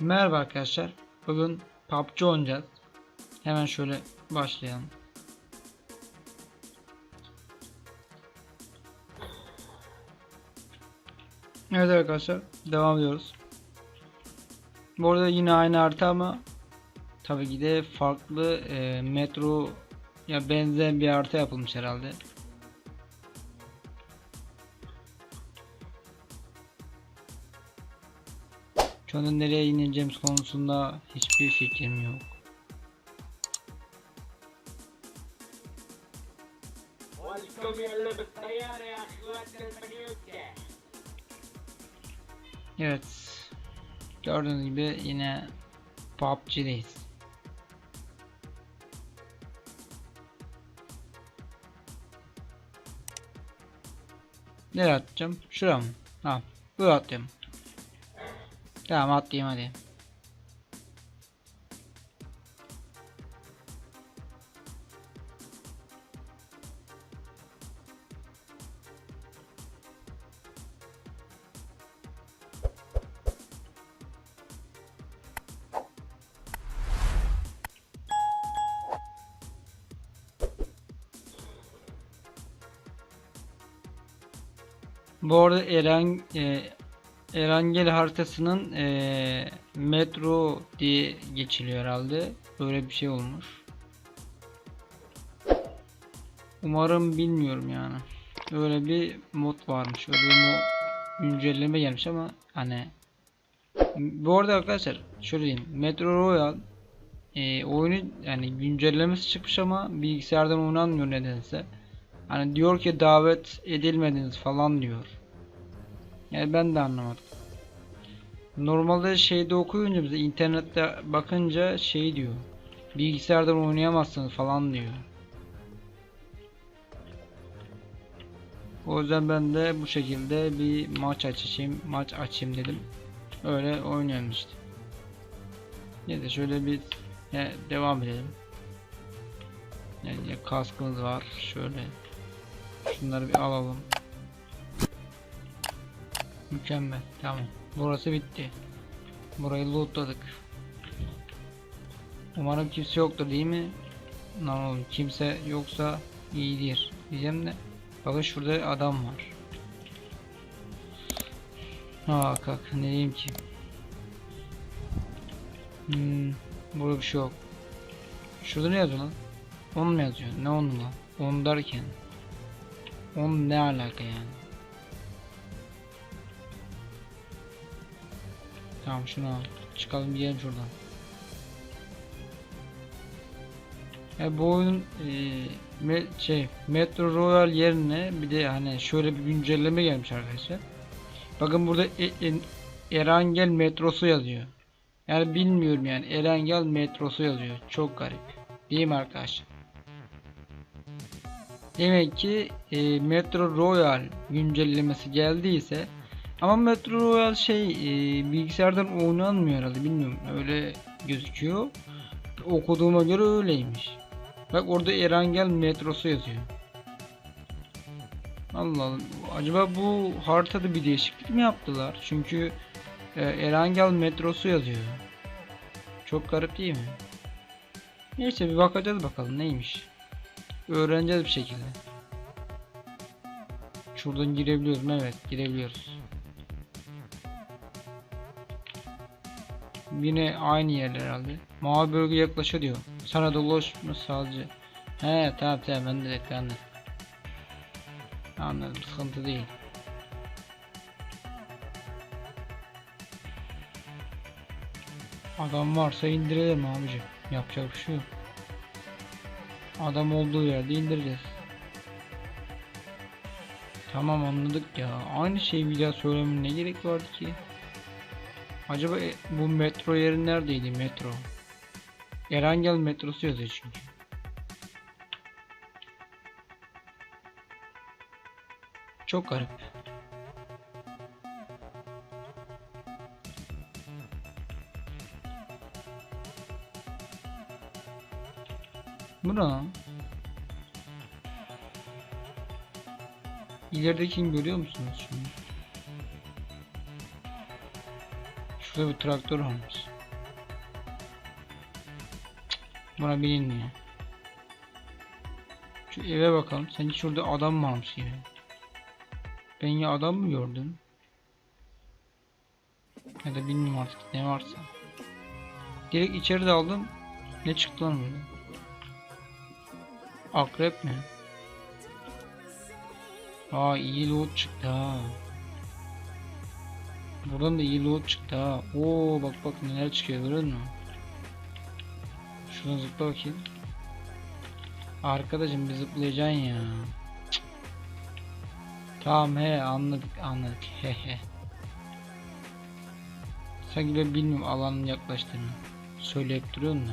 Merhaba arkadaşlar. Bugün PUBG oynayacağız. Hemen şöyle başlayalım. Evet arkadaşlar devam ediyoruz. Bu arada yine aynı harita ama tabii ki de farklı e, metro ya benzeyen bir harita yapılmış herhalde. Şu anda nereye ineceğimiz konusunda hiçbir fikrim yok. Evet. Gördüğünüz gibi yine PUBG'deyiz. Nereye atacağım? Şura mı? Ha, buraya atacağım. Tamam atlayayım hadi. Bu arada Eren e, Erangel haritasının e, metro diye geçiliyor herhalde. Böyle bir şey olmuş. Umarım bilmiyorum yani. Öyle bir mod varmış. Öyle bir güncelleme gelmiş ama hani bu arada arkadaşlar şöyle diyeyim. Metro Royal e, oyunu yani güncellemesi çıkmış ama bilgisayardan oynanmıyor nedense. Hani diyor ki davet edilmediniz falan diyor. Yani ben de anlamadım. Normalde şeyde okuyunca bize internette bakınca şey diyor. Bilgisayardan oynayamazsınız falan diyor. O yüzden ben de bu şekilde bir maç açayım, maç açayım dedim. Öyle oynuyorum işte. Neyse şöyle bir ya, devam edelim. Yani ya kaskımız var. Şöyle şunları bir alalım. Mükemmel. Tamam. Burası bitti. Burayı lootladık. Umarım kimse yoktur değil mi? Lan oğlum kimse yoksa iyidir. Diyeceğim de. Bakın şurada adam var. Ha kalk ne diyeyim ki. Hmm, burada bir şey yok. Şurada ne yazıyor lan? On mu yazıyor? Ne onu lan? On derken. On ne alaka yani? Tamam şunu al. Çıkalım gidelim şuradan. Ya bu oyunun eee, me- şey Metro Royal yerine bir de hani şöyle bir güncelleme gelmiş arkadaşlar. Bakın burada e- e- Erangel metrosu yazıyor. Yani bilmiyorum yani Erangel metrosu yazıyor. Çok garip. Değil mi arkadaşlar? Demek ki e, Metro Royal güncellemesi geldiyse ama Metro Royal şey e, bilgisayardan oynanmıyor herhalde bilmiyorum öyle gözüküyor. Okuduğuma göre öyleymiş. Bak orada Erangel metrosu yazıyor. Allah Allah. Acaba bu haritada bir değişiklik mi yaptılar? Çünkü e, Erangel metrosu yazıyor. Çok garip değil mi? Neyse bir bakacağız bakalım neymiş. Öğreneceğiz bir şekilde. Şuradan girebiliyoruz? Evet girebiliyoruz. Yine aynı yerler herhalde. Mavi bölge yaklaşıyor diyor. Sana dolaşma sadece. He tamam tamam ben de anladım. Anladım sıkıntı değil. Adam varsa indirelim abicim. Yapacak bir şey yok. Adam olduğu yerde indireceğiz. Tamam anladık ya. Aynı şeyi bir daha söylemenin ne gerek vardı ki? Acaba bu metro yeri neredeydi metro? Erangel metrosu yazıyor çünkü. Çok garip. Bu ne lan? İleridekini görüyor musunuz şimdi? Şurada bir traktör varmış. Buna binilmiyor. Şu eve bakalım. Sanki şurada adam varmış gibi. Ben ya adam mı gördüm? Ya da bilmiyorum artık ne varsa. Direkt içeri daldım. Ne çıktı lan burada? Akrep mi? Aa iyi loot çıktı ha. Buradan da iyi loot çıktı ha. Oo bak bak neler çıkıyor görüyor musun? Şuradan zıpla bakayım. Arkadaşım bir zıplayacaksın ya. Cık. Tamam he anladık anladık he he. Sanki ben bilmiyorum alanın yaklaştığını. Söyleyip duruyorsun da.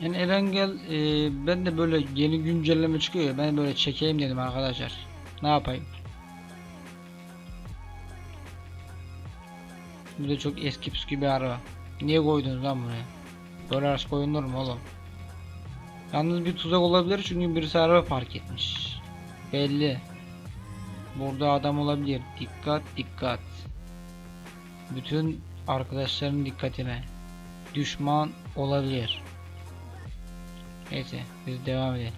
Yani Erengel e, ben de böyle yeni güncelleme çıkıyor ya ben böyle çekeyim dedim arkadaşlar. Ne yapayım? Bu da çok eski püskü bir araba. Niye koydunuz lan buraya? Böyle araç koyulur mu oğlum? Yalnız bir tuzak olabilir çünkü birisi araba fark etmiş. Belli. Burada adam olabilir. Dikkat dikkat. Bütün arkadaşların dikkatine. Düşman olabilir. Neyse biz devam edelim.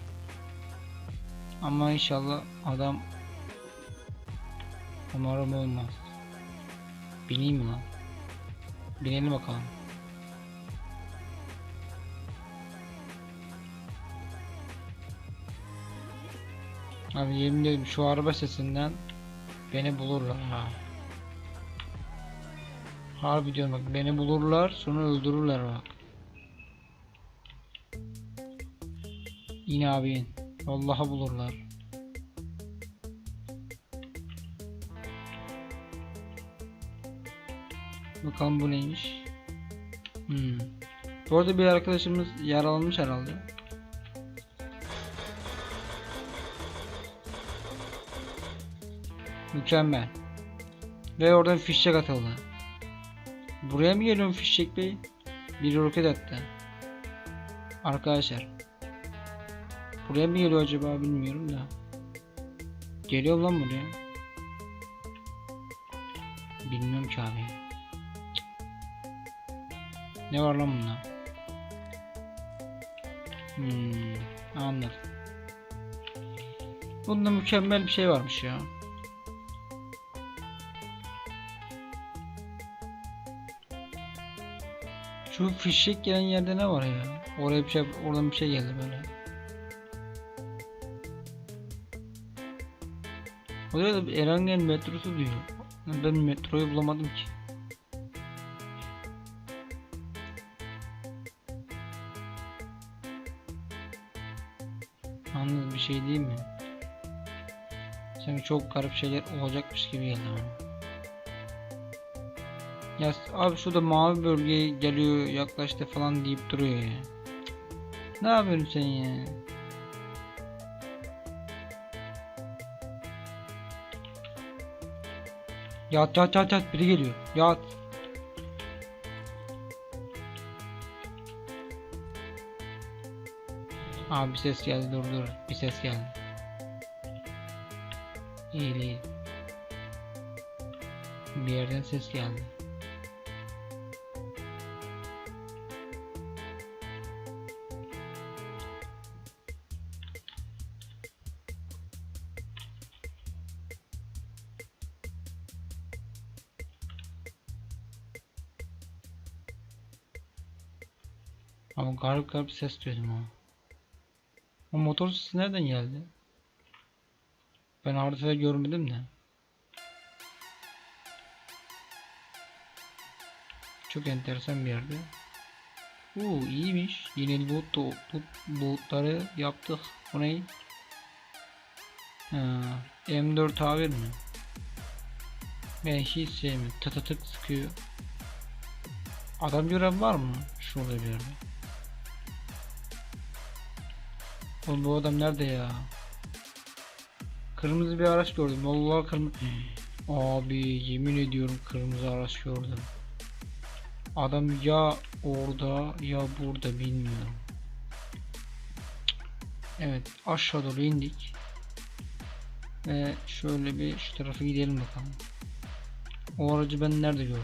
Ama inşallah adam umarım olmaz. Bineyim mi lan? Binelim bakalım. Abi yemin ederim şu araba sesinden beni bulurlar ha. Harbi diyorum bak beni bulurlar sonra öldürürler bak. Yine abi in. Vallahi bulurlar. Bakalım bu neymiş. Hmm. Bu arada bir arkadaşımız yaralanmış herhalde. Mükemmel. Ve oradan fişek atıldı. Buraya mı geliyorum fişek bey? Bir roket attı. Arkadaşlar. Buraya mı geliyor acaba bilmiyorum da. Geliyor lan buraya. Bilmiyorum ki abi. Ne var lan bunda? Hmm, anladım. Bunda mükemmel bir şey varmış ya. Şu fişek gelen yerde ne var ya? Oraya bir şey, oradan bir şey geldi böyle. Orada da Erangen metrosu diyor. Ben metroyu bulamadım ki. Anladım bir şey değil mi? Sanki çok garip şeyler olacakmış gibi geldi bana. Ya abi şurada mavi bölgeye geliyor yaklaştı falan deyip duruyor ya. Ne yapıyorsun sen ya? Yat yat yat yat biri geliyor. Yat. Abi bir ses geldi dur dur bir ses geldi. İyi. Bir yerden ses geldi. Ama garip garip ses duydum ha. O motor sesi nereden geldi? Ben haritada görmedim de. Çok enteresan bir yerde. Oo iyiymiş. Yeni loot, loot, lootları yaptık. Bu ne? Ha, M4 A1 mi? Ben hiç sevmiyorum. Tık tık tık sıkıyor. Adam gören var mı? Şurada bir yerde. Oğlum bu adam nerede ya? Kırmızı bir araç gördüm. Vallahi kırmızı. Abi yemin ediyorum kırmızı araç gördüm. Adam ya orada ya burada bilmiyorum. Evet aşağı doğru indik. Ve şöyle bir şu tarafa gidelim bakalım. O aracı ben nerede gördüm?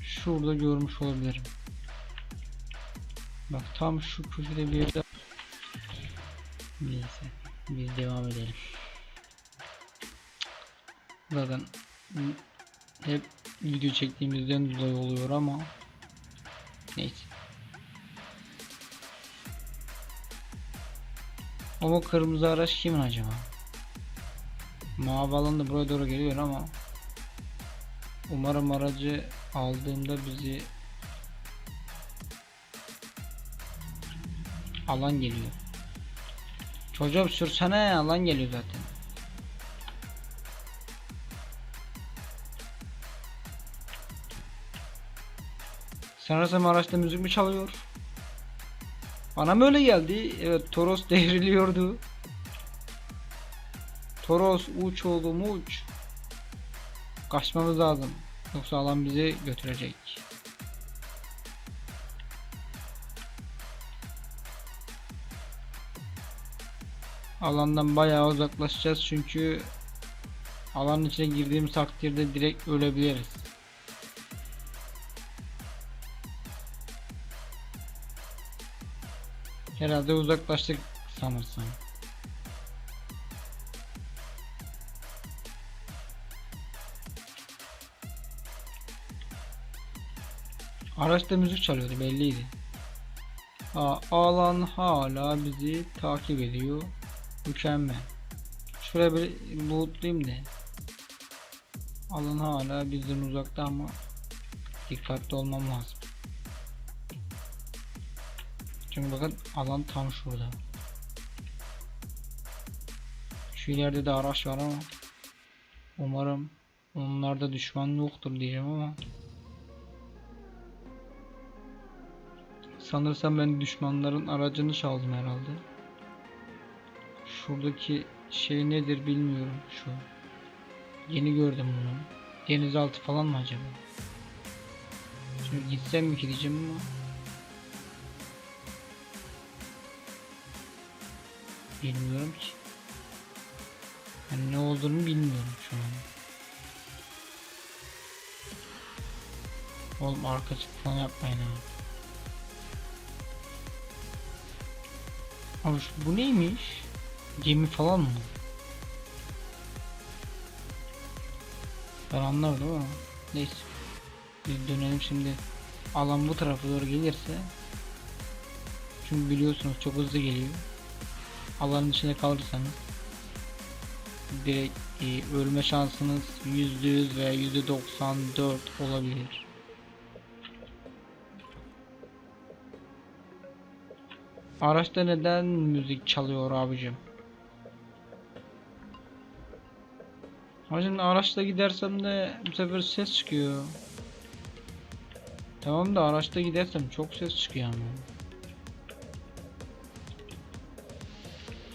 Şurada görmüş olabilirim. Bak tam şu köşede bir yerde. Neyse biz devam edelim. Zaten hep video çektiğimizden dolayı oluyor ama neyse. Ama kırmızı araç kimin acaba? Mavi da buraya doğru geliyor ama Umarım aracı aldığımda bizi alan geliyor. Çocuğum sürsene alan geliyor zaten. Sanırsam araçta müzik mi çalıyor? Bana mı öyle geldi? Evet Toros devriliyordu. Toros uç oğlum uç. Kaçmamız lazım. Yoksa alan bizi götürecek. Alandan bayağı uzaklaşacağız çünkü alanın içine girdiğimiz takdirde direkt ölebiliriz. Herhalde uzaklaştık sanırsam. Araçta müzik çalıyordu belliydi. Aa, alan hala bizi takip ediyor. Mükemmel. Şuraya bir bulutlayayım da. Alan hala bizden uzakta ama dikkatli olmam lazım. Çünkü bakın alan tam şurada. Şu ileride de araç var ama umarım onlarda düşman yoktur diyeceğim ama Sanırsam ben düşmanların aracını çaldım herhalde. Şuradaki şey nedir bilmiyorum şu. Yeni gördüm bunu. Denizaltı falan mı acaba? Şimdi gitsem mi ki diyeceğim ama Bilmiyorum ki. Yani ne olduğunu bilmiyorum şu an. Oğlum arkacık falan yapmayın ha. Abi bu neymiş? Gemi falan mı? Ben anlamadım ama neyse. Biz dönelim şimdi. Alan bu tarafa doğru gelirse çünkü biliyorsunuz çok hızlı geliyor. Alanın içinde kalırsanız direkt e, ölme şansınız %100 veya %94 olabilir. Araçta neden müzik çalıyor abicim? Ama şimdi araçta gidersem de bu sefer ses çıkıyor. Tamam da araçta gidersem çok ses çıkıyor ama.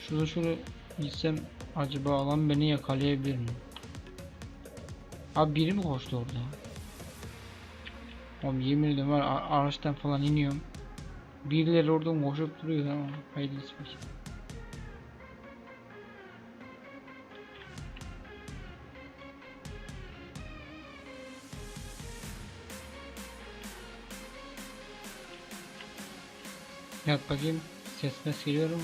Şurada şöyle gitsem acaba alan beni yakalayabilir mi? Abi biri mi koştu orada? Abi yemin ederim araçtan falan iniyorum. Birileri oradan koşup duruyor ama hayırlısı bir Yat bakayım ses mes geliyor mu?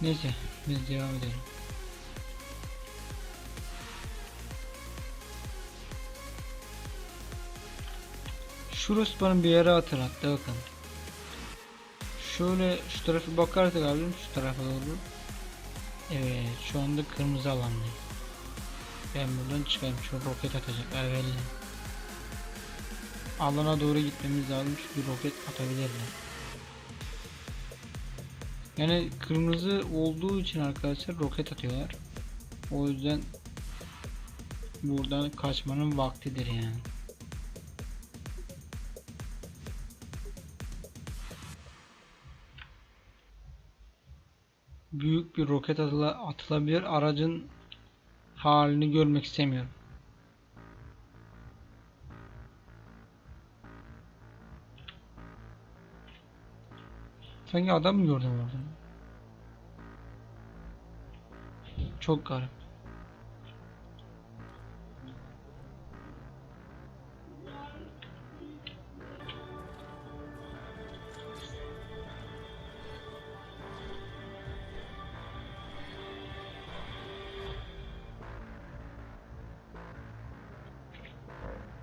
Neyse biz devam edelim. Şurası bana bir yere hatırlattı bakın. Şöyle şu tarafa bakarsak abim şu tarafa doğru. Evet şu anda kırmızı alandayım. Ben buradan çıkayım şu roket atacaklar belli. Alana doğru gitmemiz lazım çünkü roket atabilirler. Yani kırmızı olduğu için arkadaşlar roket atıyorlar. O yüzden buradan kaçmanın vaktidir yani. büyük bir roket atılabilir. Aracın halini görmek istemiyorum. Sanki adam mı gördüm orada? Çok garip.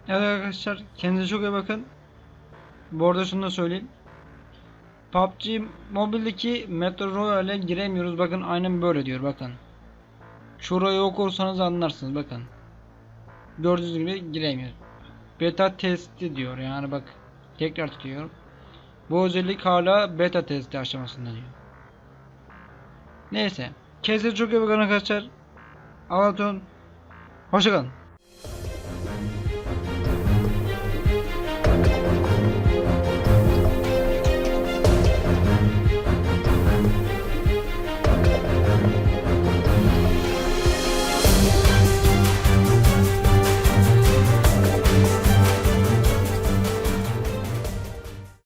Evet arkadaşlar kendinize çok iyi bakın. Bu arada şunu da söyleyeyim. PUBG Mobile'deki Metro Royale'e giremiyoruz. Bakın aynen böyle diyor bakın. Şurayı okursanız anlarsınız bakın. Gördüğünüz gibi giremiyoruz. Beta testi diyor yani bak. Tekrar tutuyorum. Bu özellik hala beta testi aşamasında diyor. Neyse. Kendinize çok iyi bakın arkadaşlar. Allah'a emanet olun. Hoşçakalın.